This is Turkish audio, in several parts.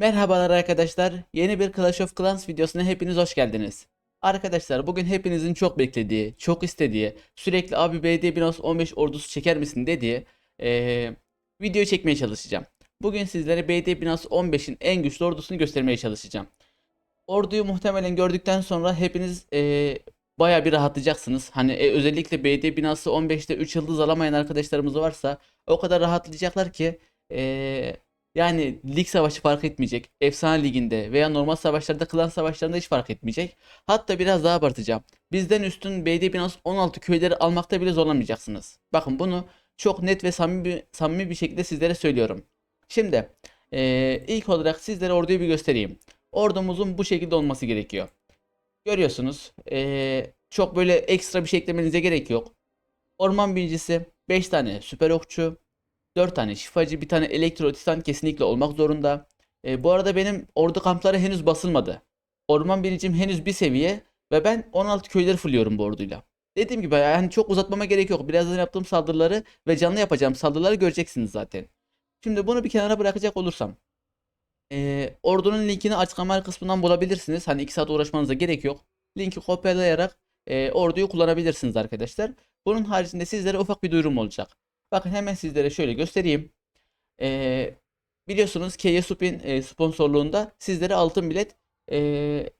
Merhabalar arkadaşlar. Yeni bir Clash of Clans videosuna hepiniz hoş geldiniz. Arkadaşlar bugün hepinizin çok beklediği, çok istediği, sürekli abi BD Binos 15 ordusu çeker misin dediği eee video çekmeye çalışacağım. Bugün sizlere BD Binos 15'in en güçlü ordusunu göstermeye çalışacağım. Orduyu muhtemelen gördükten sonra hepiniz eee baya bir rahatlayacaksınız. Hani e, özellikle BD binası 15'te 3 yıldız alamayan arkadaşlarımız varsa o kadar rahatlayacaklar ki eee yani lig savaşı fark etmeyecek. Efsane liginde veya normal savaşlarda, klan savaşlarında hiç fark etmeyecek. Hatta biraz daha abartacağım. Bizden üstün BD Binance 16 köyleri almakta bile zorlamayacaksınız. Bakın bunu çok net ve samimi, samimi bir şekilde sizlere söylüyorum. Şimdi eee, ilk olarak sizlere orduyu bir göstereyim. Ordumuzun bu şekilde olması gerekiyor. Görüyorsunuz. eee, çok böyle ekstra bir şey eklemenize gerek yok. Orman binicisi, 5 tane süper okçu, 4 tane şifacı, bir tane elektro titan kesinlikle olmak zorunda. E, bu arada benim ordu kampları henüz basılmadı. Orman binicim henüz bir seviye ve ben 16 köyleri fulluyorum bu orduyla. Dediğim gibi yani çok uzatmama gerek yok. Birazdan yaptığım saldırıları ve canlı yapacağım saldırıları göreceksiniz zaten. Şimdi bunu bir kenara bırakacak olursam. e, ordunun linkini açıklama kısmından bulabilirsiniz. Hani 2 saat uğraşmanıza gerek yok. Linki kopyalayarak e, orduyu kullanabilirsiniz arkadaşlar. Bunun haricinde sizlere ufak bir duyurum olacak. Bakın hemen sizlere şöyle göstereyim. Ee, biliyorsunuz KY Supin e, sponsorluğunda sizlere altın bilet e,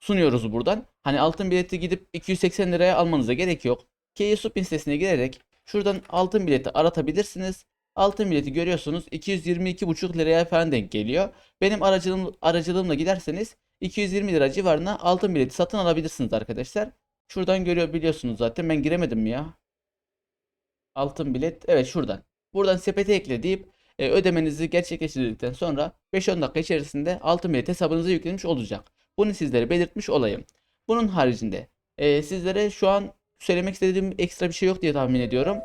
sunuyoruz buradan. Hani altın bileti gidip 280 liraya almanıza gerek yok. KY Supin sitesine girerek şuradan altın bileti aratabilirsiniz. Altın bileti görüyorsunuz 222,5 liraya falan denk geliyor. Benim aracılığım, aracılığımla giderseniz 220 lira civarına altın bileti satın alabilirsiniz arkadaşlar. Şuradan görüyor biliyorsunuz zaten ben giremedim ya? Altın bilet. Evet şuradan. Buradan sepete ekle deyip e, ödemenizi gerçekleştirdikten sonra 5-10 dakika içerisinde altın bilet hesabınıza yüklenmiş olacak. Bunu sizlere belirtmiş olayım. Bunun haricinde e, sizlere şu an söylemek istediğim ekstra bir şey yok diye tahmin ediyorum.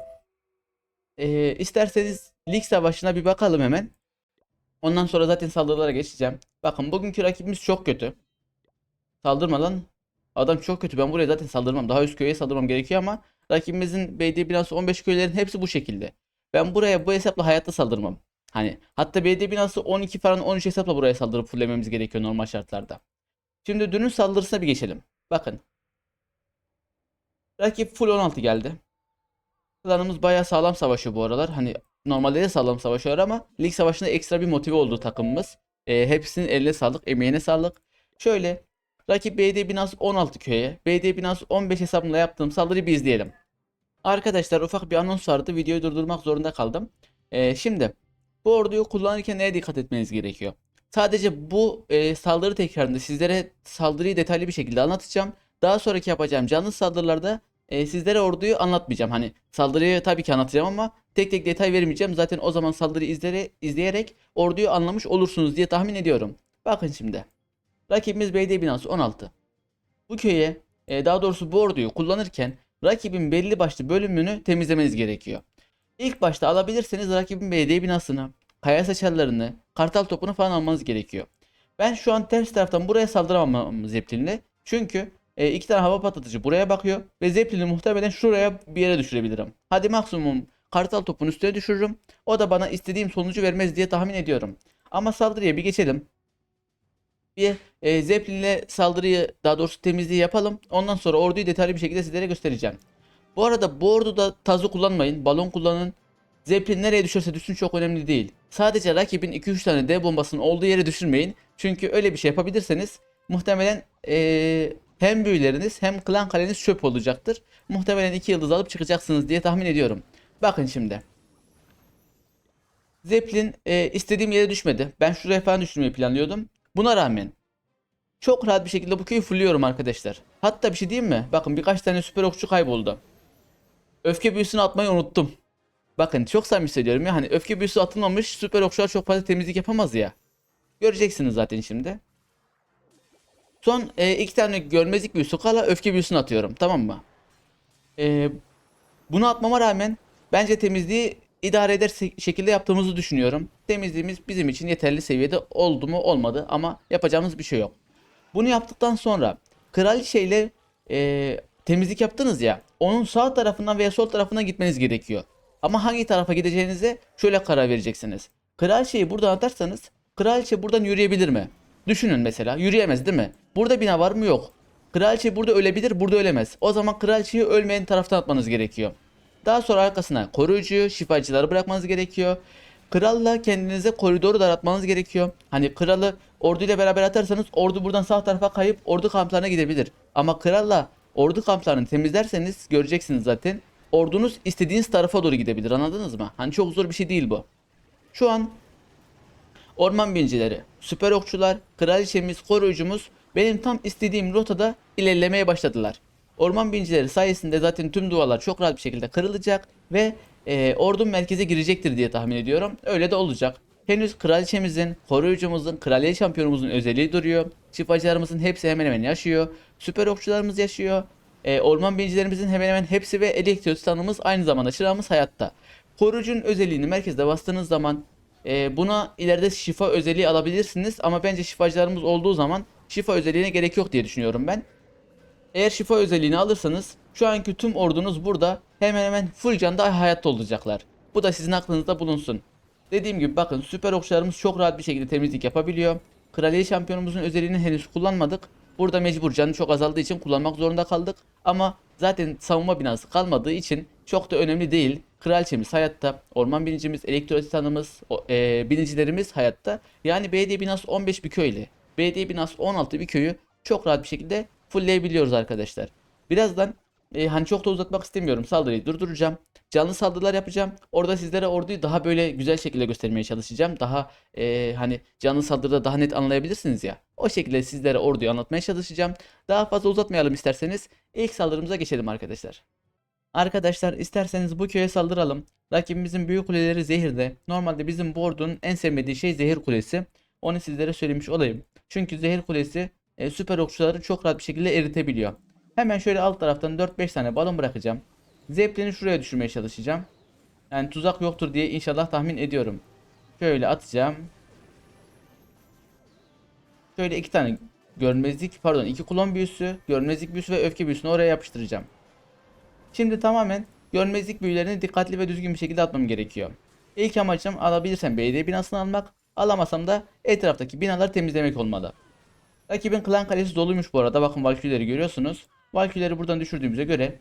E, isterseniz lig savaşına bir bakalım hemen. Ondan sonra zaten saldırılara geçeceğim. Bakın bugünkü rakibimiz çok kötü. Saldırmadan adam çok kötü. Ben buraya zaten saldırmam. Daha üst köye saldırmam gerekiyor ama rakibimizin BD binası 15 köylerin hepsi bu şekilde. Ben buraya bu hesapla hayatta saldırmam. Hani hatta BD binası 12 falan 13 hesapla buraya saldırıp fullememiz gerekiyor normal şartlarda. Şimdi dünün saldırısına bir geçelim. Bakın. Rakip full 16 geldi. Klanımız bayağı sağlam savaşıyor bu aralar. Hani normalde de sağlam savaşıyor ama lig savaşında ekstra bir motive oldu takımımız. Ee, hepsinin eline sağlık, emeğine sağlık. Şöyle Rakip BD binası 16 köye, BD binası 15 hesabımla yaptığım saldırıyı bir izleyelim. Arkadaşlar ufak bir anons vardı. Videoyu durdurmak zorunda kaldım. Ee, şimdi bu orduyu kullanırken neye dikkat etmeniz gerekiyor? Sadece bu e, saldırı tekrarında sizlere saldırıyı detaylı bir şekilde anlatacağım. Daha sonraki yapacağım canlı saldırılarda e, sizlere orduyu anlatmayacağım. Hani saldırıyı tabii ki anlatacağım ama tek tek detay vermeyeceğim. Zaten o zaman saldırıyı izleyerek orduyu anlamış olursunuz diye tahmin ediyorum. Bakın şimdi. Rakibimiz BD binası 16. Bu köye e, daha doğrusu bu orduyu kullanırken rakibin belli başlı bölümünü temizlemeniz gerekiyor. İlk başta alabilirseniz rakibin BD binasını, kaya saçarlarını, kartal topunu falan almanız gerekiyor. Ben şu an ters taraftan buraya saldıramam Zeppelin'le. Çünkü e, iki tane hava patlatıcı buraya bakıyor ve Zeppelin'i muhtemelen şuraya bir yere düşürebilirim. Hadi maksimum kartal topun üstüne düşürürüm. O da bana istediğim sonucu vermez diye tahmin ediyorum. Ama saldırıya bir geçelim bir e, Zeppelin'le saldırıyı daha doğrusu temizliği yapalım. Ondan sonra orduyu detaylı bir şekilde sizlere göstereceğim. Bu arada bu orduda tazı kullanmayın. Balon kullanın. Zeppelin nereye düşerse düşsün çok önemli değil. Sadece rakibin 2-3 tane dev bombasının olduğu yere düşürmeyin. Çünkü öyle bir şey yapabilirseniz muhtemelen e, hem büyüleriniz hem klan kaleniz çöp olacaktır. Muhtemelen 2 yıldız alıp çıkacaksınız diye tahmin ediyorum. Bakın şimdi. Zeppelin e, istediğim yere düşmedi. Ben şuraya falan düşürmeyi planlıyordum. Buna rağmen çok rahat bir şekilde bu köyü fulluyorum arkadaşlar. Hatta bir şey diyeyim mi? Bakın birkaç tane süper okçu kayboldu. Öfke büyüsünü atmayı unuttum. Bakın çok samimi söylüyorum ya hani öfke büyüsü atılmamış süper okçular çok fazla temizlik yapamaz ya. Göreceksiniz zaten şimdi. Son e, iki tane görmezlik büyüsü kala öfke büyüsünü atıyorum tamam mı? E, bunu atmama rağmen bence temizliği idare eder şekilde yaptığımızı düşünüyorum. Temizliğimiz bizim için yeterli seviyede oldu mu olmadı ama yapacağımız bir şey yok. Bunu yaptıktan sonra kraliçe ile e, temizlik yaptınız ya onun sağ tarafından veya sol tarafından gitmeniz gerekiyor. Ama hangi tarafa gideceğinize şöyle karar vereceksiniz. Kraliçeyi buradan atarsanız Kraliçe buradan yürüyebilir mi? Düşünün mesela yürüyemez değil mi? Burada bina var mı? Yok. Kraliçe burada ölebilir, burada ölemez. O zaman kraliçeyi ölmeyen taraftan atmanız gerekiyor. Daha sonra arkasına koruyucuyu, şifacıları bırakmanız gerekiyor. Kralla kendinize koridoru daratmanız gerekiyor. Hani kralı orduyla beraber atarsanız ordu buradan sağ tarafa kayıp ordu kamplarına gidebilir. Ama kralla ordu kamplarını temizlerseniz göreceksiniz zaten. Ordunuz istediğiniz tarafa doğru gidebilir anladınız mı? Hani çok zor bir şey değil bu. Şu an orman bincileri, süper okçular, kraliçemiz, koruyucumuz benim tam istediğim rotada ilerlemeye başladılar. Orman bincileri sayesinde zaten tüm duvarlar çok rahat bir şekilde kırılacak ve e, ordum merkeze girecektir diye tahmin ediyorum. Öyle de olacak. Henüz kraliçemizin, koruyucumuzun, kraliye şampiyonumuzun özelliği duruyor. Şifacılarımızın hepsi hemen hemen yaşıyor. Süper okçularımız yaşıyor. E, orman bincilerimizin hemen hemen hepsi ve elektro titanımız aynı zamanda çırağımız hayatta. Koruyucunun özelliğini merkezde bastığınız zaman e, buna ileride şifa özelliği alabilirsiniz ama bence şifacılarımız olduğu zaman şifa özelliğine gerek yok diye düşünüyorum ben. Eğer şifa özelliğini alırsanız şu anki tüm ordunuz burada hemen hemen full canda hayatta olacaklar. Bu da sizin aklınızda bulunsun. Dediğim gibi bakın süper okçularımız çok rahat bir şekilde temizlik yapabiliyor. Kraliye şampiyonumuzun özelliğini henüz kullanmadık. Burada mecbur canı çok azaldığı için kullanmak zorunda kaldık. Ama zaten savunma binası kalmadığı için çok da önemli değil. Kraliçemiz hayatta, orman binicimiz, elektro titanımız, o- e, binicilerimiz hayatta. Yani BD binası 15 bir köyle. BD binası 16 bir köyü çok rahat bir şekilde fullleyebiliyoruz arkadaşlar. Birazdan e, hani çok da uzatmak istemiyorum. Saldırıyı durduracağım. Canlı saldırılar yapacağım. Orada sizlere orduyu daha böyle güzel şekilde göstermeye çalışacağım. Daha e, hani canlı saldırıda daha net anlayabilirsiniz ya. O şekilde sizlere orduyu anlatmaya çalışacağım. Daha fazla uzatmayalım isterseniz. ilk saldırımıza geçelim arkadaşlar. Arkadaşlar isterseniz bu köye saldıralım. Rakibimizin büyük kuleleri zehirde. Normalde bizim bu ordunun en sevmediği şey zehir kulesi. Onu sizlere söylemiş olayım. Çünkü zehir kulesi e, süper okçuları çok rahat bir şekilde eritebiliyor. Hemen şöyle alt taraftan 4-5 tane balon bırakacağım. Zeppelin'i şuraya düşürmeye çalışacağım. Yani tuzak yoktur diye inşallah tahmin ediyorum. Şöyle atacağım. Şöyle iki tane görmezlik pardon iki kulon büyüsü, görmezlik büyüsü ve öfke büyüsünü oraya yapıştıracağım. Şimdi tamamen görmezlik büyülerini dikkatli ve düzgün bir şekilde atmam gerekiyor. İlk amacım alabilirsem belediye binasını almak, alamasam da etraftaki binaları temizlemek olmalı. Rakibin klan kalesi doluymuş bu arada. Bakın Valkyrie'leri görüyorsunuz. Valkyrie'leri buradan düşürdüğümüze göre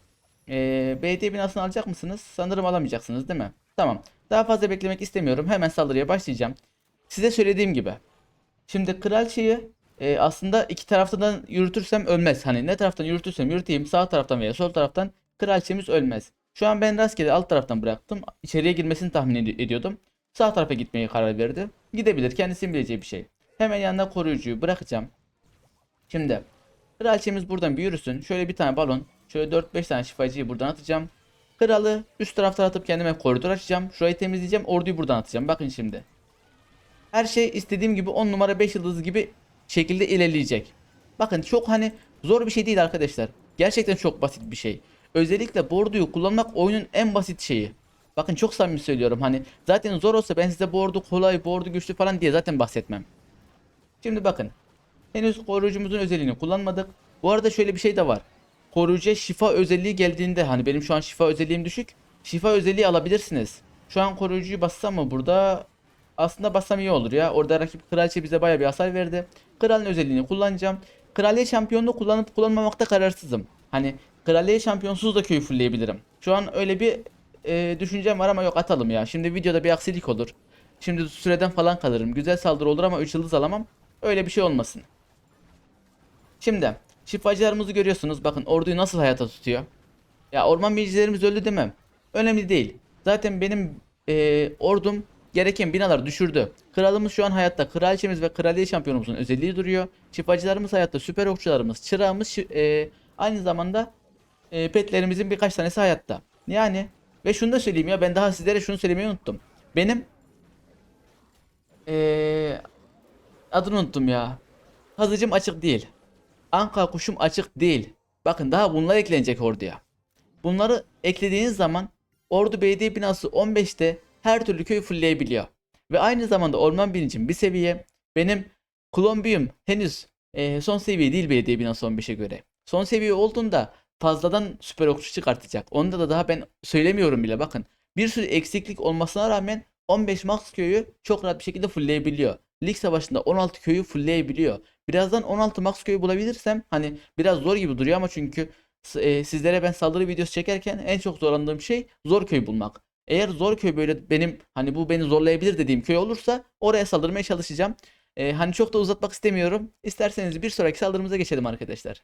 ee, belediye binasını alacak mısınız? Sanırım alamayacaksınız değil mi? Tamam. Daha fazla beklemek istemiyorum. Hemen saldırıya başlayacağım. Size söylediğim gibi. Şimdi kraliçeyi e, aslında iki taraftan yürütürsem ölmez. Hani ne taraftan yürütürsem yürüteyim sağ taraftan veya sol taraftan kraliçemiz ölmez. Şu an ben rastgele alt taraftan bıraktım. İçeriye girmesini tahmin ed- ediyordum. Sağ tarafa gitmeye karar verdi. Gidebilir. Kendisinin bileceği bir şey. Hemen yanına koruyucuyu bırakacağım. Şimdi kraliçemiz buradan bir. Şöyle bir tane balon. Şöyle 4-5 tane şifacıyı buradan atacağım. Kralı üst taraftan atıp kendime koridor açacağım. Şurayı temizleyeceğim. Orduyu buradan atacağım. Bakın şimdi. Her şey istediğim gibi 10 numara 5 yıldız gibi şekilde ilerleyecek. Bakın çok hani zor bir şey değil arkadaşlar. Gerçekten çok basit bir şey. Özellikle borduyu kullanmak oyunun en basit şeyi. Bakın çok samimi söylüyorum hani zaten zor olsa ben size bordu kolay, bordu güçlü falan diye zaten bahsetmem. Şimdi bakın. Henüz koruyucumuzun özelliğini kullanmadık. Bu arada şöyle bir şey de var. Koruyucuya şifa özelliği geldiğinde hani benim şu an şifa özelliğim düşük. Şifa özelliği alabilirsiniz. Şu an koruyucuyu bassam mı burada? Aslında bassam iyi olur ya. Orada rakip kraliçe bize baya bir hasar verdi. Kralın özelliğini kullanacağım. Kraliye şampiyonluğu kullanıp kullanmamakta kararsızım. Hani kraliye şampiyonsuz da köyü fullleyebilirim. Şu an öyle bir e, düşüncem var ama yok atalım ya. Şimdi videoda bir aksilik olur. Şimdi süreden falan kalırım. Güzel saldırı olur ama 3 yıldız alamam. Öyle bir şey olmasın. Şimdi şifacılarımızı görüyorsunuz. Bakın orduyu nasıl hayata tutuyor. Ya orman bilgilerimiz öldü demem. Önemli değil. Zaten benim e, ordum gereken binaları düşürdü. Kralımız şu an hayatta. Kraliçemiz ve kraliye şampiyonumuzun özelliği duruyor. Şifacılarımız hayatta. Süper okçularımız, çırağımız e, aynı zamanda e, petlerimizin birkaç tanesi hayatta. Yani ve şunu da söyleyeyim ya ben daha sizlere şunu söylemeyi unuttum. Benim e, adını unuttum ya. Hazıcım açık değil. Anka kuşum açık değil. Bakın daha bunlar eklenecek orduya. Bunları eklediğiniz zaman Ordu Belediye binası 15'te her türlü köyü fullleyebiliyor. Ve aynı zamanda orman bilincim bir seviye. Benim Kolombiyum henüz e, son seviye değil belediye binası 15'e göre. Son seviye olduğunda fazladan süper okçu çıkartacak. Onda da daha ben söylemiyorum bile bakın. Bir sürü eksiklik olmasına rağmen 15 max köyü çok rahat bir şekilde fullleyebiliyor. Lig savaşında 16 köyü fullleyebiliyor. Birazdan 16 max köyü bulabilirsem hani biraz zor gibi duruyor ama çünkü e, sizlere ben saldırı videosu çekerken en çok zorlandığım şey zor köy bulmak. Eğer zor köy böyle benim hani bu beni zorlayabilir dediğim köy olursa oraya saldırmaya çalışacağım. E, hani çok da uzatmak istemiyorum. İsterseniz bir sonraki saldırımıza geçelim arkadaşlar.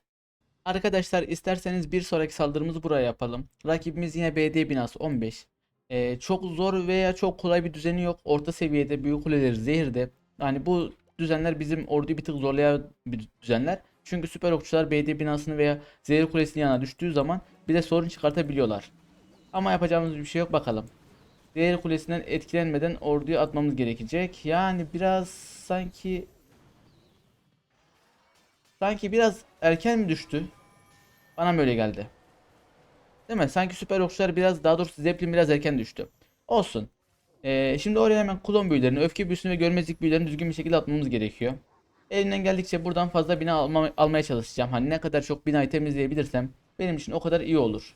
Arkadaşlar isterseniz bir sonraki saldırımızı buraya yapalım. Rakibimiz yine BD binası 15. Ee, çok zor veya çok kolay bir düzeni yok. Orta seviyede büyük kuleleri zehirde. Yani bu düzenler bizim orduyu bir tık zorlayan bir düzenler. Çünkü süper okçular BD binasını veya zehir kulesinin yanına düştüğü zaman bize sorun çıkartabiliyorlar. Ama yapacağımız bir şey yok bakalım. Zehir kulesinden etkilenmeden orduyu atmamız gerekecek. Yani biraz sanki sanki biraz erken mi düştü? Bana mı öyle geldi? Değil mi? Sanki süper okçular biraz daha doğrusu Zeppelin biraz erken düştü. Olsun. Ee, şimdi oraya hemen klon büyülerini, öfke büyüsünü ve görmezlik büyülerini düzgün bir şekilde atmamız gerekiyor. Elimden geldikçe buradan fazla bina alma- almaya çalışacağım. Hani ne kadar çok binayı temizleyebilirsem benim için o kadar iyi olur.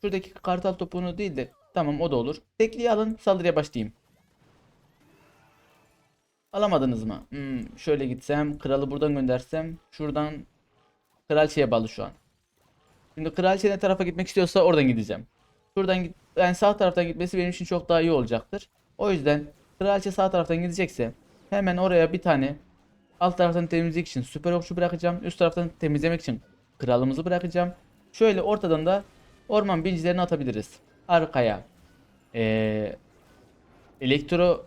Şuradaki kartal topuğunu değil de tamam o da olur. Tekliği alın saldırıya başlayayım. Alamadınız mı? Hmm, şöyle gitsem kralı buradan göndersem şuradan kraliçeye bağlı şu an. Şimdi kraliçe ne tarafa gitmek istiyorsa oradan gideceğim. Şuradan git, yani sağ taraftan gitmesi benim için çok daha iyi olacaktır. O yüzden kraliçe sağ taraftan gidecekse hemen oraya bir tane alt taraftan temizlik için süper okçu bırakacağım. Üst taraftan temizlemek için kralımızı bırakacağım. Şöyle ortadan da orman bincilerini atabiliriz. Arkaya ee, elektro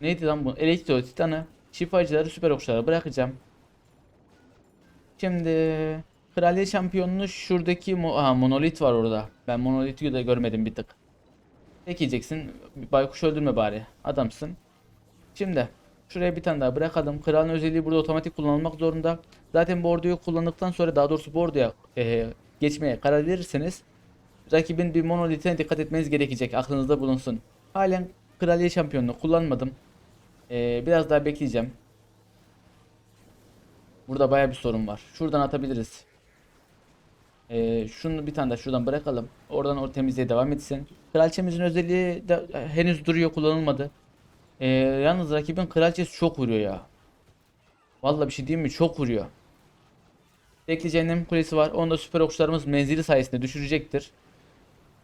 neydi lan bu? Elektro titanı şifacıları süper okçulara bırakacağım. Şimdi Kraliyet şampiyonunu şuradaki mo Aha, monolit var orada. Ben monoliti de görmedim bir tık. Tek yiyeceksin. Baykuş öldürme bari. Adamsın. Şimdi şuraya bir tane daha bırakalım. Kralın özelliği burada otomatik kullanılmak zorunda. Zaten bu orduyu kullandıktan sonra daha doğrusu bu orduya eee, geçmeye karar verirseniz rakibin bir monolitine dikkat etmeniz gerekecek. Aklınızda bulunsun. Halen kraliyet şampiyonunu kullanmadım. Eee, biraz daha bekleyeceğim. Burada baya bir sorun var. Şuradan atabiliriz. Ee, şunu bir tane de şuradan bırakalım. Oradan o temizliğe devam etsin. Kraliçemizin özelliği de e, henüz duruyor kullanılmadı. Ee, yalnız rakibin kraliçesi çok vuruyor ya. Vallahi bir şey diyeyim mi? Çok vuruyor. Tekli cehennem kulesi var. Onu da süper okçularımız menzili sayesinde düşürecektir.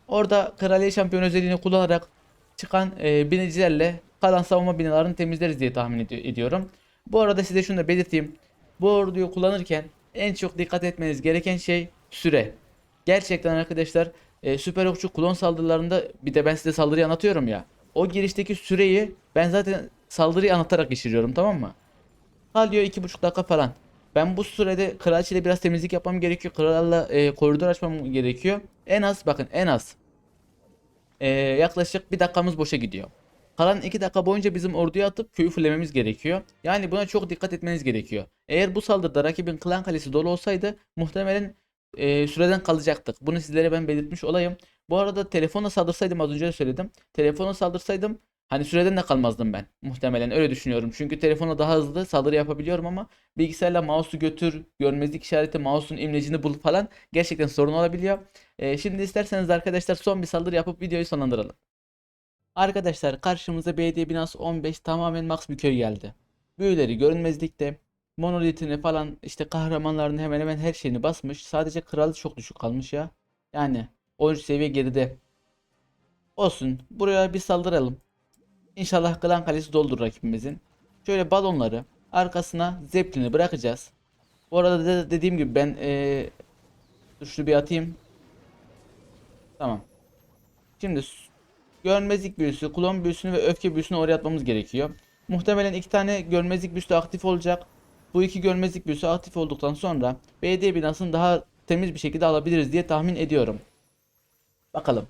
Orada kraliyet şampiyon özelliğini kullanarak çıkan e, binicilerle kalan savunma binalarını temizleriz diye tahmin edi- ediyorum. Bu arada size şunu da belirteyim. Bu orduyu kullanırken en çok dikkat etmeniz gereken şey süre. Gerçekten arkadaşlar e, süper okçu klon saldırılarında bir de ben size saldırıyı anlatıyorum ya. O girişteki süreyi ben zaten saldırıyı anlatarak geçiriyorum tamam mı? Kalıyor iki buçuk dakika falan. Ben bu sürede kraliçeyle biraz temizlik yapmam gerekiyor. Kralla e, koridor açmam gerekiyor. En az bakın en az. E, yaklaşık bir dakikamız boşa gidiyor. Kalan 2 dakika boyunca bizim orduya atıp köyü fullememiz gerekiyor. Yani buna çok dikkat etmeniz gerekiyor. Eğer bu saldırıda rakibin klan kalesi dolu olsaydı muhtemelen e, süreden kalacaktık. Bunu sizlere ben belirtmiş olayım. Bu arada telefonla saldırsaydım az önce de söyledim. Telefonla saldırsaydım hani süreden de kalmazdım ben. Muhtemelen öyle düşünüyorum. Çünkü telefonla daha hızlı saldırı yapabiliyorum ama bilgisayarla mouse'u götür, görmezlik işareti, mouse'un imlecini bul falan gerçekten sorun olabiliyor. E, şimdi isterseniz arkadaşlar son bir saldırı yapıp videoyu sonlandıralım. Arkadaşlar karşımıza BD binası 15 tamamen max bir köy geldi. Büyüleri görünmezlikte. Monolitini falan işte kahramanların hemen hemen her şeyini basmış. Sadece kralı çok düşük kalmış ya. Yani 13 seviye geride. Olsun. Buraya bir saldıralım. İnşallah klan kalesi doldur rakibimizin. Şöyle balonları arkasına zeplin'i bırakacağız. Bu arada da dediğim gibi ben ee, dur bir atayım. Tamam. Şimdi görmezlik büyüsü, klon büyüsünü ve öfke büyüsünü oraya atmamız gerekiyor. Muhtemelen iki tane görmezlik büyüsü de aktif olacak. Bu iki görmezlik büyüsü aktif olduktan sonra BD binasını daha temiz bir şekilde alabiliriz diye tahmin ediyorum. Bakalım.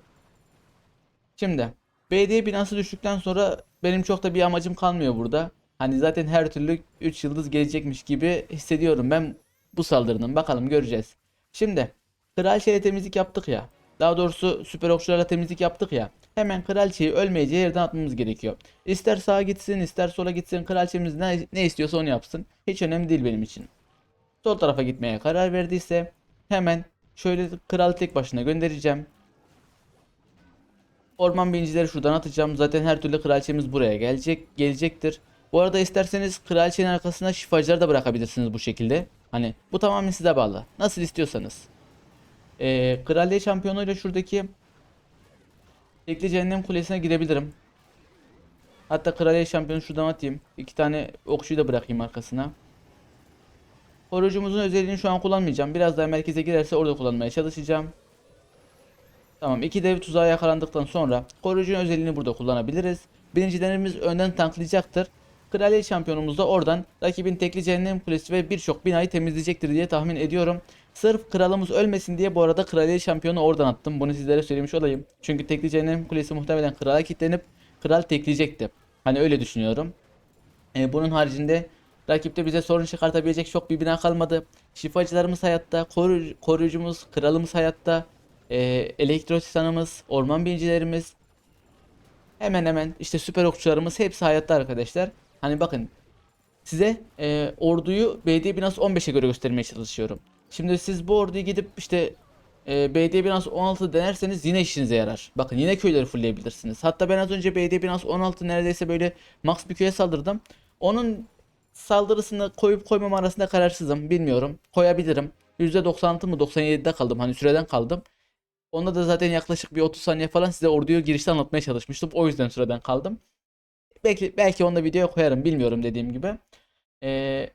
Şimdi BD binası düştükten sonra benim çok da bir amacım kalmıyor burada. Hani zaten her türlü 3 yıldız gelecekmiş gibi hissediyorum ben bu saldırının. Bakalım göreceğiz. Şimdi kraliçeyle temizlik yaptık ya. Daha doğrusu süper okçularla temizlik yaptık ya. Hemen kraliçeyi ölmeyeceği yerden atmamız gerekiyor. İster sağa gitsin ister sola gitsin kraliçemiz ne, ne istiyorsa onu yapsın. Hiç önemli değil benim için. Sol tarafa gitmeye karar verdiyse hemen şöyle kralı tek başına göndereceğim. Orman bincileri şuradan atacağım. Zaten her türlü kraliçemiz buraya gelecek, gelecektir. Bu arada isterseniz kraliçenin arkasına şifacıları da bırakabilirsiniz bu şekilde. Hani bu tamamen size bağlı. Nasıl istiyorsanız. Ee, kraliçe şampiyonuyla şuradaki tekli cehennem kulesine gidebilirim. Hatta kraliçe şampiyonu şuradan atayım. İki tane okçuyu da bırakayım arkasına. Koruyucumuzun özelliğini şu an kullanmayacağım. Biraz daha merkeze girerse orada kullanmaya çalışacağım. Tamam iki dev tuzağa yakalandıktan sonra koruyucunun özelliğini burada kullanabiliriz. Birincilerimiz önden tanklayacaktır. Kraliyet şampiyonumuz da oradan rakibin tekli cehennem kulesi ve birçok binayı temizleyecektir diye tahmin ediyorum. Sırf kralımız ölmesin diye bu arada kraliyet şampiyonu oradan attım. Bunu sizlere söylemiş olayım. Çünkü tekli cehennem kulesi muhtemelen krala kilitlenip kral tekleyecekti. Hani öyle düşünüyorum. E, bunun haricinde rakipte bize sorun çıkartabilecek çok bir bina kalmadı. Şifacılarımız hayatta, koru- koruyucumuz, kralımız hayatta, e, elektrotisanımız, orman bincilerimiz, hemen hemen işte süper okçularımız hepsi hayatta arkadaşlar. Hani bakın size e, orduyu BD Binance 15'e göre göstermeye çalışıyorum. Şimdi siz bu orduyu gidip işte e, BD Binance 16 denerseniz yine işinize yarar. Bakın yine köyleri fullleyebilirsiniz. Hatta ben az önce BD Binance 16 neredeyse böyle max bir köye saldırdım. Onun saldırısını koyup koymam arasında kararsızım. Bilmiyorum. Koyabilirim. %96 mı 97'de kaldım. Hani süreden kaldım. Onda da zaten yaklaşık bir 30 saniye falan size orduyu girişte anlatmaya çalışmıştım. O yüzden süreden kaldım. Belki belki onu da videoya koyarım bilmiyorum dediğim gibi. Ee,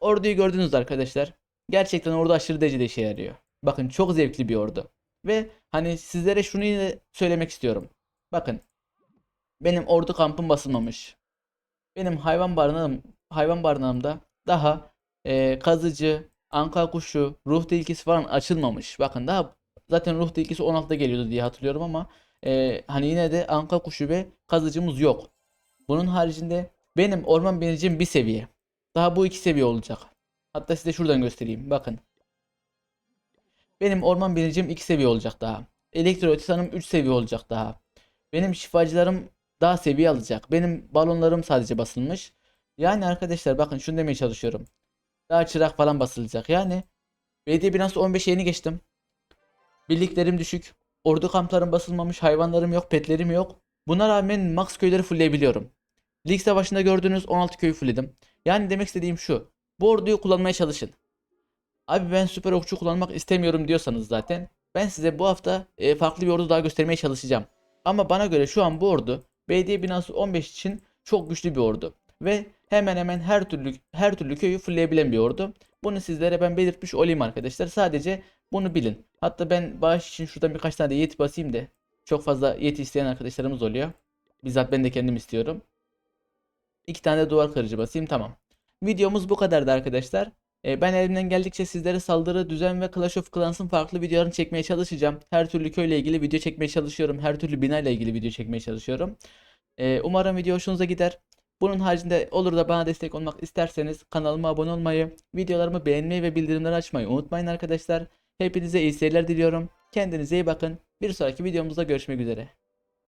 orduyu gördünüz arkadaşlar. Gerçekten ordu aşırı derecede işe yarıyor. Bakın çok zevkli bir ordu. Ve hani sizlere şunu söylemek istiyorum. Bakın benim ordu kampım basılmamış. Benim hayvan barınağım hayvan barınağımda daha e, kazıcı, anka kuşu, ruh tilkisi falan açılmamış. Bakın daha zaten ruh tilkisi 16'da geliyordu diye hatırlıyorum ama e, hani yine de anka kuşu ve kazıcımız yok. Bunun haricinde benim orman binicim bir seviye. Daha bu iki seviye olacak. Hatta size şuradan göstereyim. Bakın. Benim orman binicim 2 seviye olacak daha. Elektro titanım 3 seviye olacak daha. Benim şifacılarım daha seviye alacak. Benim balonlarım sadece basılmış. Yani arkadaşlar bakın şunu demeye çalışıyorum. Daha çırak falan basılacak. Yani BD Binance 15'e yeni geçtim. Birliklerim düşük. Ordu kamplarım basılmamış. Hayvanlarım yok. Petlerim yok. Buna rağmen max köyleri fullleyebiliyorum. Lig savaşında gördüğünüz 16 köyü fullledim. Yani demek istediğim şu. Bu orduyu kullanmaya çalışın. Abi ben süper okçu kullanmak istemiyorum diyorsanız zaten ben size bu hafta e, farklı bir ordu daha göstermeye çalışacağım. Ama bana göre şu an bu ordu BD binası 15 için çok güçlü bir ordu ve hemen hemen her türlü her türlü köyü fullleyebilen bir ordu. Bunu sizlere ben belirtmiş olayım arkadaşlar. Sadece bunu bilin. Hatta ben bağış için şuradan birkaç tane de yeti basayım da çok fazla yeti isteyen arkadaşlarımız oluyor. Bizzat ben de kendim istiyorum. İki tane de duvar kırıcı basayım tamam. Videomuz bu kadardı arkadaşlar. E, Ben elimden geldikçe sizlere saldırı, düzen ve Clash of Clans'ın farklı videolarını çekmeye çalışacağım. Her türlü köyle ilgili video çekmeye çalışıyorum. Her türlü bina ilgili video çekmeye çalışıyorum. E, Umarım video hoşunuza gider. Bunun haricinde olur da bana destek olmak isterseniz kanalıma abone olmayı, videolarımı beğenmeyi ve bildirimleri açmayı unutmayın arkadaşlar. Hepinize iyi seyirler diliyorum. Kendinize iyi bakın. Bir sonraki videomuzda görüşmek üzere.